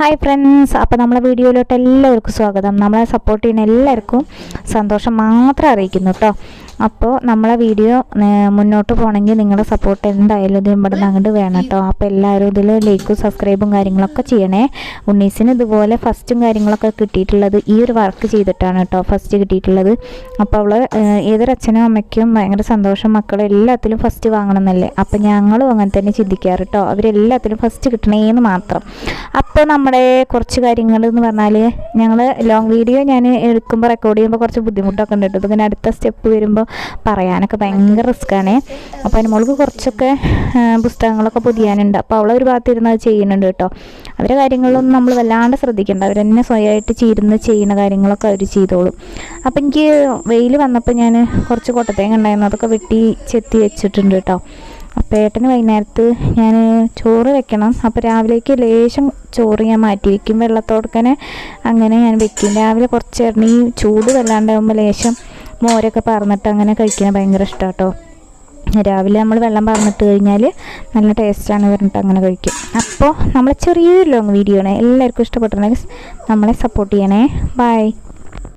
Hi friends അപ്പോൾ നമ്മളെ വീഡിയോയിലോട്ട് എല്ലാവർക്കും സ്വാഗതം. നമ്മളെ സപ്പോർട്ട് ചെയ്യുന്ന എല്ലാവർക്കും സന്തോഷം മാത്രം അറിയിക്കുന്നു കേട്ടോ അപ്പോൾ നമ്മളെ വീഡിയോ മുന്നോട്ട് പോകണമെങ്കിൽ നിങ്ങളുടെ സപ്പോർട്ട് എന്തായാലും ഇത് ഇവിടെ നിന്ന് അങ്ങോട്ട് വേണം കേട്ടോ അപ്പോൾ എല്ലാവരും ഇതിൽ ലൈക്കും സബ്സ്ക്രൈബും കാര്യങ്ങളൊക്കെ ചെയ്യണേ. ഉണ്ണീസിന് ഇതുപോലെ ഫസ്റ്റും കാര്യങ്ങളൊക്കെ കിട്ടിയിട്ടുള്ളത് ഈ ഒരു വർക്ക് ചെയ്തിട്ടാണ് കേട്ടോ ഫസ്റ്റ് കിട്ടിയിട്ടുള്ളത്. അപ്പോൾ അവൾ ഏതൊരു അച്ഛനും അമ്മയ്ക്കും ഭയങ്കര സന്തോഷം. മക്കൾ എല്ലാത്തിലും ഫസ്റ്റ് വാങ്ങണം എന്നല്ലേ. അപ്പോൾ ഞങ്ങളും അങ്ങനെ തന്നെ ചിന്തിക്കാറ് കേട്ടോ അവരെല്ലാത്തിലും ഫസ്റ്റ് കിട്ടണേന്ന് മാത്രം. അപ്പോൾ നമ്മുടെ കുറച്ച് കാര്യങ്ങൾ എന്ന് പറഞ്ഞാൽ ഞങ്ങൾ ലോങ് വീഡിയോ ഞാൻ എടുക്കുമ്പോൾ റെക്കോർഡ് ചെയ്യുമ്പോൾ കുറച്ച് ബുദ്ധിമുട്ടൊക്കെ ഉണ്ട് കേട്ടോ പിന്നെ അടുത്ത സ്റ്റെപ്പ് വരുമ്പോൾ പറയാനൊക്കെ ഭയങ്കര റിസ്ക്കാണ് അപ്പോൾ അതിന് മോൾക്ക് കുറച്ചൊക്കെ പുസ്തകങ്ങളൊക്കെ പൊതിയാനുണ്ട്. അപ്പോൾ അവളെ ഒരു ഭാഗത്ത് ഇരുന്ന് അത് ചെയ്യുന്നുണ്ട് കേട്ടോ അവരെ കാര്യങ്ങളിലൊന്നും നമ്മൾ വല്ലാണ്ട് ശ്രദ്ധിക്കേണ്ട. അവർ തന്നെ സ്വയമായിട്ട് ചീരുന്ന് ചെയ്യുന്ന കാര്യങ്ങളൊക്കെ അവർ ചെയ്തോളും. അപ്പോൾ എനിക്ക് വെയിൽ വന്നപ്പോൾ ഞാൻ കുറച്ച് കൊട്ടത്തേങ്ങ ഉണ്ടായിരുന്നു. അതൊക്കെ വെട്ടി ചെത്തി വെച്ചിട്ടുണ്ട് കേട്ടോ അപ്പോൾ ഏട്ടന് വൈകുന്നേരത്ത് ഞാൻ ചോറ് വെക്കണം. അപ്പോൾ രാവിലേക്ക് ലേശം ചോറ് ഞാൻ മാറ്റി വെക്കും വെള്ളത്തോടക്കനെ അങ്ങനെ ഞാൻ വെക്കും. രാവിലെ കുറച്ച് നേരം ഈ ചൂട് വല്ലാണ്ടാകുമ്പോൾ ലേശം മോരൊക്കെ പറന്നിട്ട് അങ്ങനെ കഴിക്കണം ഭയങ്കര ഇഷ്ടമാണ് കേട്ടോ രാവിലെ നമ്മൾ വെള്ളം പറഞ്ഞിട്ട് കഴിഞ്ഞാൽ നല്ല ടേസ്റ്റാണ് പറഞ്ഞിട്ട് അങ്ങനെ കഴിക്കും. അപ്പോൾ നമ്മൾ ചെറിയൊരു ലോങ് വീഡിയോ ആണ്. എല്ലാവർക്കും ഇഷ്ടപ്പെട്ടിട്ടുണ്ടെങ്കിൽ നമ്മളെ സപ്പോർട്ട് ചെയ്യണേ. ബൈ